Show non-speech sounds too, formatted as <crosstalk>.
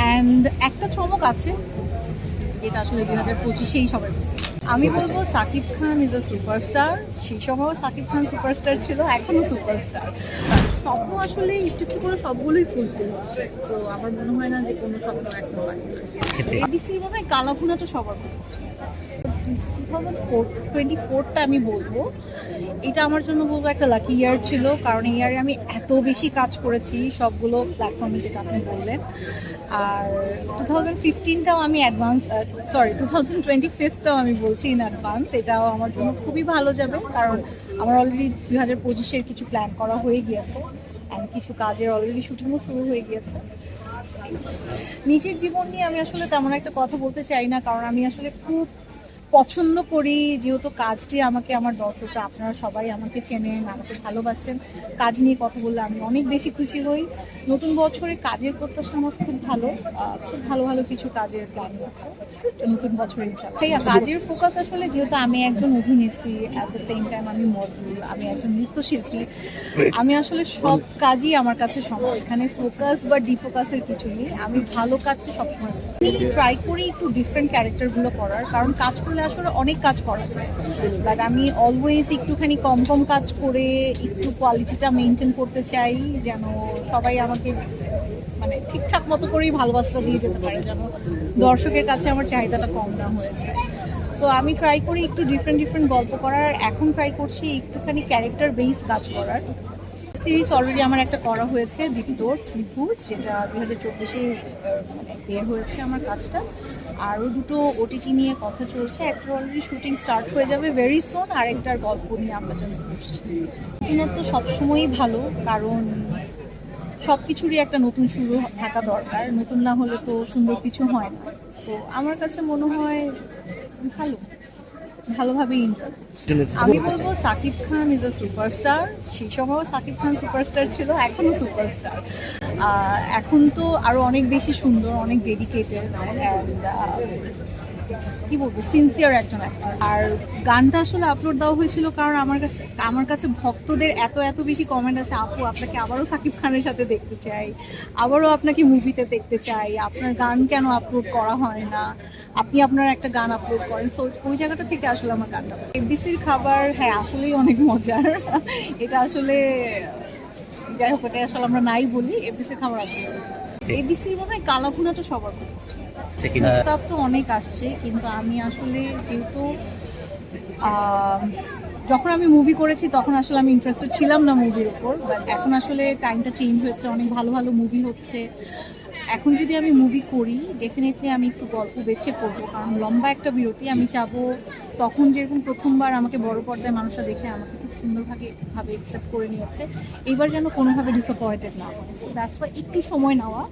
And একটা চমক আছে যেটা আসলে দুই হাজার পঁচিশেই সবাই বুঝতে আমি বলব Shakib Khan is a superstar সেই সময়ও সাকিব খান সুপারস্টার ছিল এখনও সুপারস্টার স্বপ্ন আসলে একটু একটু করে সবগুলোই ফুলফিল হচ্ছে। তো আমার মনে হয় না যে কোনো স্বপ্ন এখন বাকি এবিসির মনে হয় কালাভুনাটা সবার টু থাউজেন্ড ফোর টোয়েন্টি ফোরটা আমি বলব। এটা আমার জন্য বলব একটা লাকি ইয়ার ছিল, কারণ এই ইয়ারে আমি এত বেশি কাজ করেছি, সবগুলো প্ল্যাটফর্মে যেটা আপনি বললেন। আর টু থাউজেন্ড ফিফটিনটাও আমি advance sorry two thousand twenty ফিফথটাও আমি বলছি ইন অ্যাডভান্স এটাও আমার জন্য খুবই ভালো যাবে, কারণ আমার অলরেডি দুই হাজার পঁচিশের কিছু প্ল্যান করা হয়ে গিয়েছে অ্যান্ড কিছু কাজের অলরেডি শুটিংও শুরু হয়ে গিয়েছে। নিজের জীবন নিয়ে আমি আসলে তেমন একটা কথা বলতে চাই না, কারণ আমি আসলে খুব পছন্দ করি যেহেতু কাজ দিয়ে আমাকে আমার দর্শকরা আপনারা সবাই আমাকে চেনেন আমাকে ভালোবাসেন। কাজ নিয়ে কথা বললে আমি অনেক বেশি খুশি হই। নতুন বছরে কাজের প্রত্যাশা আমার খুব ভালো। খুব ভালো ভালো কিছু কাজের প্ল্যান আছে। নতুন বছরে ইনশাল্লাহ হ্যাঁ, কাজের ফোকাস আসলে যেহেতু আমি একজন অভিনেত্রী অ্যাট দ্য সেম টাইম আমি মডেল আমি একজন নৃত্যশিল্পী আমি আসলে সব কাজই আমার কাছে সমান। এখানে ফোকাস বা ডিফোকাসের কিছু নেই। আমি ভালো কাজকে সবসময় ট্রাই করি। একটু ডিফারেন্ট ক্যারেক্টারগুলো করার কারণ কাজ করলে আসলে অনেক কাজ করা যায়। বাট আমি অলওয়েজ একটুখানি কম কম কাজ করে একটু কোয়ালিটিটা মেনটেন করতে চাই, যেন সবাই আমাকে মানে ঠিকঠাক মতো করেই ভালোবাসাটা দিয়ে যেতে পারে, যেন দর্শকের কাছে আমার চাহিদাটা কম না হয়ে যায়। সো আমি ট্রাই করি একটু ডিফারেন্ট ডিফারেন্ট গল্প করার, এখন ট্রাই করছি একটুখানি ক্যারেক্টার বেস কাজ করার। সিরিজ অলরেডি আমার একটা করা হয়েছে দীপ্ত ত্রিভুজ যেটা দু হাজার চব্বিশে মানে বের হয়েছে আমার কাজটা। আরও দুটো ওটিটি নিয়ে কথা চলছে। একটা অলরেডি শুটিং স্টার্ট হয়ে যাবে ভেরি সোন আর একটার গল্প নিয়ে আমরা জাস্ট বসছি। নতুনত্ব সবসময়ই ভালো কারণ সব কিছুরই একটা নতুন শুরু থাকা দরকার। নতুন না হলে তো সুন্দর কিছু হয় না। সো আমার কাছে মনে হয় ভালো ভালোভাবে এনজয় আমি বলব Shakib Khan is a superstar সেই সময়ও সাকিব খান সুপারস্টার ছিল এখনও সুপারস্টার এখন তো আরও অনেক বেশি সুন্দর, অনেক ডেডিকেটেড কি বলব সিনসিয়ার একজন actor। আর গানটা আসলে আপলোড দেওয়া হয়েছিল কারণ আমার কাছে আমার কাছে ভক্তদের এত এত বেশি কমেন্ট আছে আপু, আপনাকে আবারও সাকিব খানের সাথে দেখতে চাই, আবারও আপনাকে মুভিতে দেখতে চাই, আপনার গান কেন আপলোড করা হয় না? আপনি আপনার একটা গান আপলোড করেন। সো ওই জায়গাটা থেকে আসলে আমার গানটা। এফডিসির খাবার হ্যাঁ আসলেই অনেক মজার। <laughs> এটা আসলে যাই হোক এটা আসলে আমরা নাই বলি এবিসির খাবার আসলে এবিসির মনে হয় কালাভুনাটা সবার খুব। প্রস্তাব তো অনেক আসছে কিন্তু আমি আসলে যেহেতু যখন আমি মুভি করেছি তখন আসলে আমি ইন্টারেস্টেড ছিলাম না মুভির উপর বাট এখন আসলে টাইমটা চেঞ্জ হয়েছে অনেক ভালো ভালো মুভি হচ্ছে। এখন যদি আমি মুভি করি ডেফিনেটলি আমি একটু গল্প বেছে করব, কারণ লম্বা একটা বিরতি আমি চাবো। তখন যেরকম প্রথমবার আমাকে বড় পর্দায় মানুষরা দেখে আমাকে খুব সুন্দরভাবে, ভাবে অ্যাকসেপ্ট করে নিয়েছে। এবার যেন কোনোভাবে ডিসঅ্যাপয়েন্টেড না হয়। সো দ্যাটস ওয়াই একটু সময় নেওয়া।